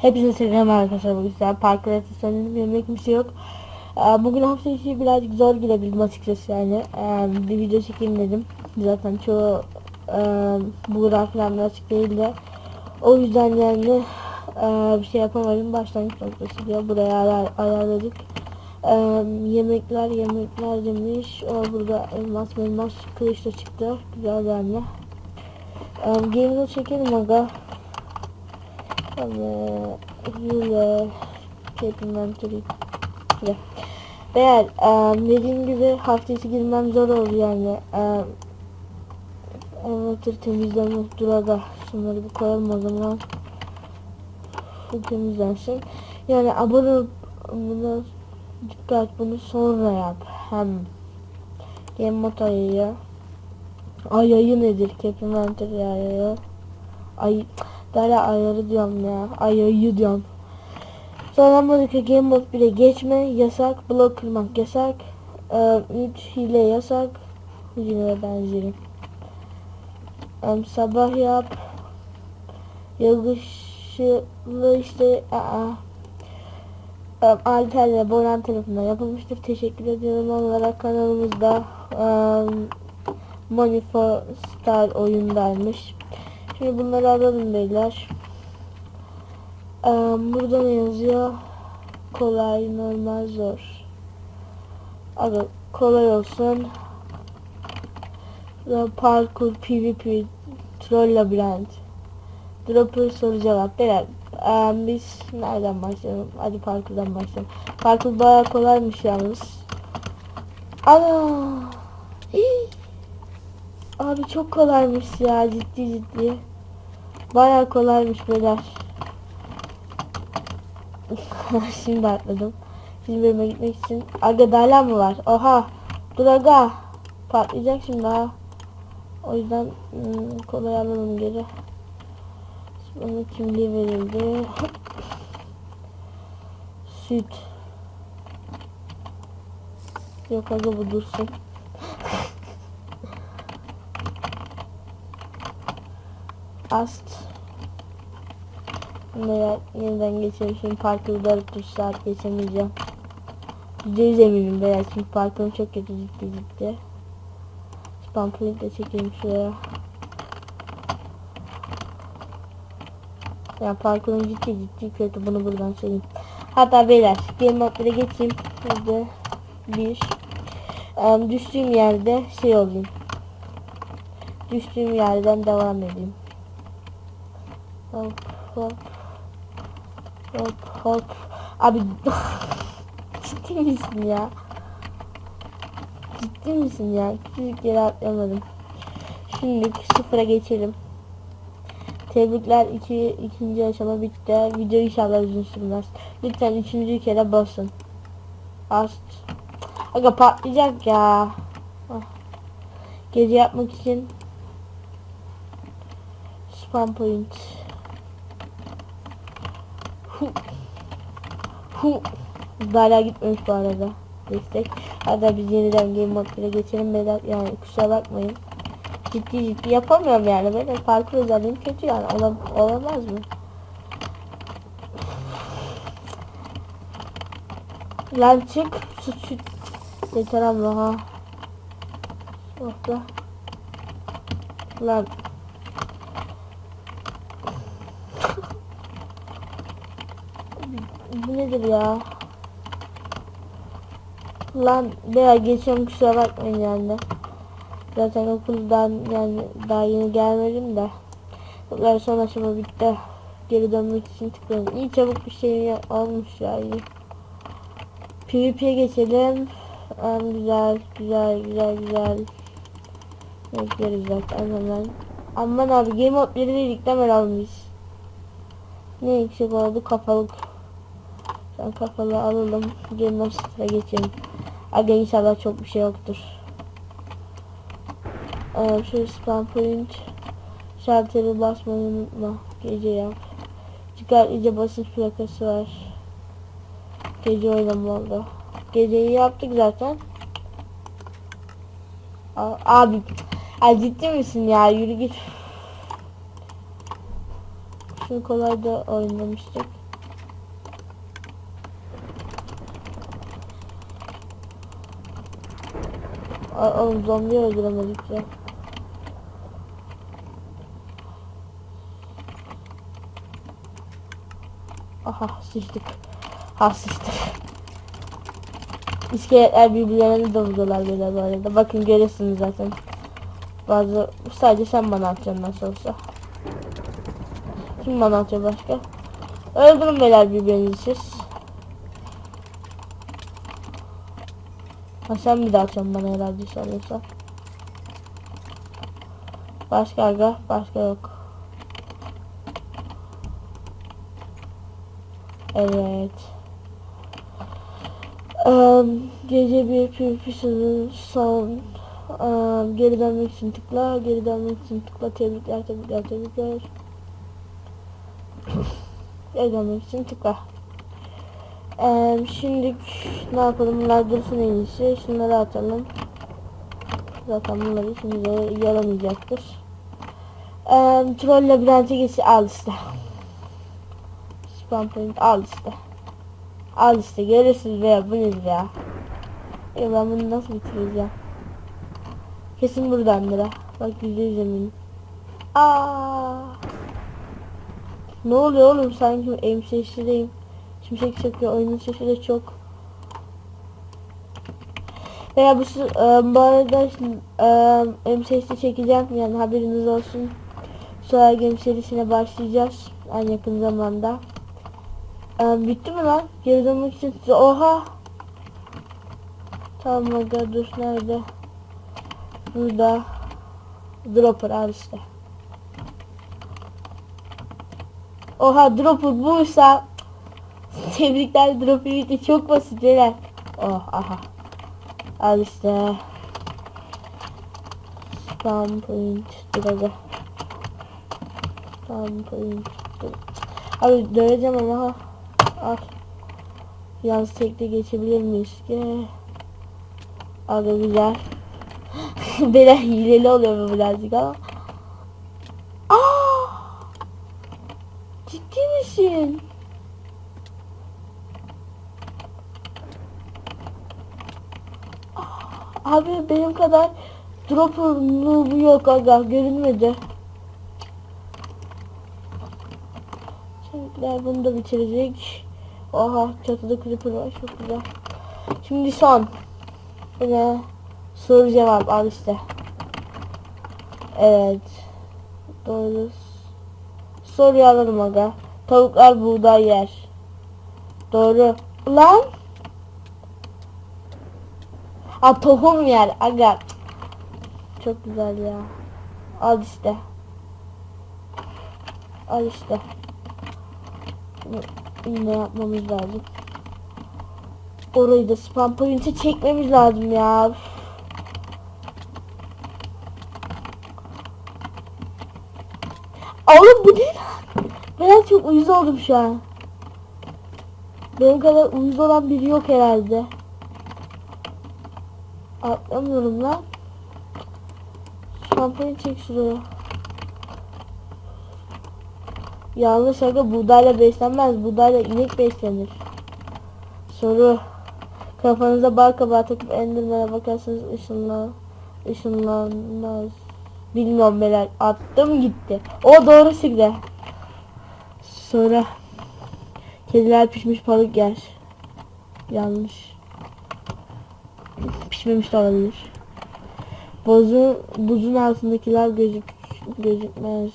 Hepinize selam arkadaşlar. Bu güzel park sanırım yemek bir şey yok. Ee, Bugün hafta içi birazcık zor girebildim açıkçası yani. Ee, Bir video çekeyim dedim. Zaten çoğu e, Buğra falan açık değildi. O yüzden yani e, bir şey yapamadım. Başlangıç noktası diyor. Buraya ayar, ayarladık. Ee, yemekler yemekler demiş. O burada elmas elmas kılıç da çıktı. Güzel yani. Game'de çekelim aga. Ama yine inventory ile. Eğer um, dediğim gibi hafta içi girmem zor oldu yani. Um, envanter temizleme durada şunları bir koyalım o zaman. Bu temizlensin. Yani abone buna dikkat bunu sonra yap. Hem game mod ayıyı. Ay ayı nedir? Cap inventory ayı. Ay Dara ayarı diyorum ya. Ayarı diyorum. Sonra buradaki game mode 1'e geçme yasak. Blok kırmak yasak. 3 hile yasak. Yine benzeri. Em, sabah yap. Yağışlı işte aa. Em, Alper'le Boran tarafından yapılmıştır. Teşekkür ediyorum onlara kanalımızda um, Money for Star oyundaymış. Şimdi bunları alalım beyler. Ee, burada ne yazıyor? Kolay, normal, zor. Aga kolay olsun. Burada Parkur, PvP, Troll Labirent. Dropper soru cevap. Beyler ee, biz nereden başlayalım? Hadi parkurdan başlayalım. Parkur bayağı kolaymış yalnız. Ana! Abi çok kolaymış ya ciddi ciddi. Bayağı kolaymış beyler. Şimdi atladım. Şimdi bölüme gitmek için. Aga dala mı var? Oha. Dur aga. Patlayacak şimdi ha. O yüzden hmm, kolay alalım geri. Bana kimliği verildi. Süt. Yok aga bu dursun. Ast. Veya yeniden geçelim. Şimdi parkuru 400 saat geçemeyeceğim. %100 eminim veya çünkü parkurum çok kötü ciddi ciddi. Spam point de çekeyim şuraya. Ya parkurum ciddi ciddi kötü bunu buradan söyleyeyim. Hatta beyler game modlara geçeyim. Hadi bir. Em, düştüğüm yerde şey olayım. Düştüğüm yerden devam edeyim. Hop hop. Hop hop. Abi ciddi misin ya? Ciddi misin ya? Küçücük yere atlayamadım. Şimdi sıfıra geçelim. Tebrikler iki, ikinci aşama bitti. Video inşallah uzun sürmez. Lütfen üçüncü kere basın. Ast. Aga patlayacak ya. Ah. Gece yapmak için spam point. Hu. Hu. Hala gitmemiş bu arada. Destek. Hadi biz yeniden game modlara geçelim beyler. Yani kusura bakmayın. Ciddi ciddi yapamıyorum yani. Böyle parkur özelliğim kötü yani. Olam olamaz mı? Lan çık. Şu şu. Yeter abla ha. Da. Lan. Bu nedir ya? Lan veya geçiyorum kusura bakmayın yani. Zaten okuldan yani daha yeni gelmedim de. Okullar son aşama bitti. Geri dönmek için tıkladım. İyi çabuk bir şey olmuş ya iyi. PvP'ye geçelim. Em, güzel güzel güzel güzel. Bekleriz zaten hemen. Aman abi game modları dedik hemen almış. Ne eksik oldu kafalık. Sen kafalı alalım. Game Master'a geçelim. Aga inşallah çok bir şey yoktur. Ee, şu spam point. Şalteri basmayı unutma. Gece yap. Çıkar iyice basınç plakası var. Gece oynama oldu. Geceyi yaptık zaten. A- Abi Ay ciddi misin ya yürü git. Şunu kolay da oynamıştık. Oğlum zombi öldüremedik ya. Aha sıçtık. Ha sıçtık. İskeletler birbirlerine de vuruyorlar böyle bu arada. Bakın görüyorsunuz zaten. Bazı sadece sen bana atacaksın nasıl olsa. Kim bana atıyor başka? Öldürün beyler birbirinizi siz. Ha sen bir daha atacaksın bana herhalde sanıyorsan. Başka aga başka yok. Evet. Eee, gece bir PvP'sinin son eee, geri dönmek için tıkla, geri dönmek için tıkla, tebrikler, tebrikler, tebrikler. geri dönmek için tıkla. Eee, şimdi ne yapalım, bunlar dursun en iyisi, şunları atalım. Zaten bunlar işimize yaramayacaktır. Eee, troll labirenti geçi al işte. Spam point al işte. Al işte görürsünüz veya bu nedir ya. Ya ben bunu nasıl bitireceğim? Kesin buradandır ha. Bak yüzde yüz eminim. Aa. Ne oluyor oğlum sanki sesindeyim. Şimşek çakıyor oyunun sesi de çok. Veya bu, e, bu arada e, aim sesi çekeceğim yani haberiniz olsun. Sonra game serisine başlayacağız en yakın zamanda. Ee, bitti mi lan? Geri dönmek için oha. Tamam aga dur nerede? Burada. Dropper al işte. Oha dropper buysa tebrikler dropper bitti çok basit beyler. Oh aha. Al işte. Spam point dur aga. Spam point. Abi döveceğim ama ha. Al. Yalnız tekte geçebilir miyiz ki? Aga güzel. Bela hileli oluyor bu birazcık ama. Aa! Ciddi misin? Aa, Abi benim kadar dropper noob'u yok aga görünmedi. Çocuklar bunu da bitirecek. Oha çatıda creeper var çok güzel. Şimdi son. Yine soru cevap al işte. Evet. Doğru. Soruyu alalım aga. Tavuklar buğday yer. Doğru. Lan. A tohum yer aga. Çok güzel ya. Al işte. Al işte. Ne yapmamız lazım? Orayı da spam point'e çekmemiz lazım ya. Oğlum bu ne lan? Ben çok uyuz oldum şu an. Benim kadar uyuz olan biri yok herhalde. Atlamıyorum lan. Point çek şuraya. Yanlış aga buğdayla beslenmez. Buğdayla inek beslenir. Soru. Kafanıza bal kabağı takıp endirmene bakarsanız ışınlan ışınlanmaz. Bilmiyorum beyler. Attım gitti. O doğru sigre. Sonra kediler pişmiş balık yer. Yanlış. Pişmemiş de olabilir. Buzun, buzun altındakiler gözük gözükmez.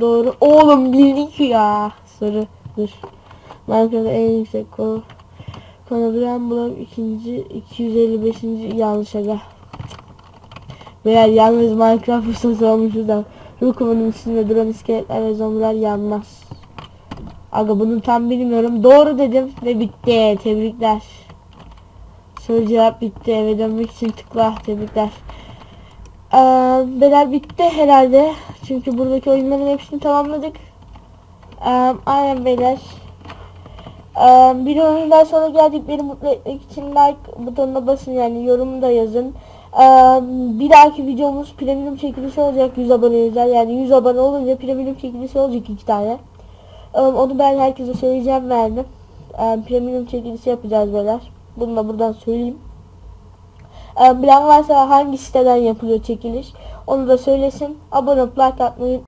Doğru. Oğlum bildik ya. Soru. Dur. Minecraft'ta en yüksek konu. Konabilen blok ikinci 255. yanlış aga. Beyler yalnız Minecraft ustası olmuşuz da. Rukumunun üstünde duran iskeletler ve zombiler yanmaz. Aga bunu tam bilmiyorum. Doğru dedim ve bitti. Tebrikler. Soru cevap bitti. Eve dönmek için tıkla. Tebrikler. Ee, beyler bitti herhalde. Çünkü buradaki oyunların hepsini tamamladık. Ee, aynen beyler. Ee, bir oyunun daha sonra geldik. Beni mutlu etmek için like butonuna basın yani yorum da yazın. Ee, bir dahaki videomuz premium çekilişi olacak 100 abone özel. Yani 100 abone olunca premium çekilişi olacak iki tane. Ee, onu ben herkese söyleyeceğim verdim. Ee, premium çekilişi yapacağız beyler. Bunu da buradan söyleyeyim. E, bilen varsa hangi siteden yapılıyor çekiliş onu da söylesin. Abone like atmayı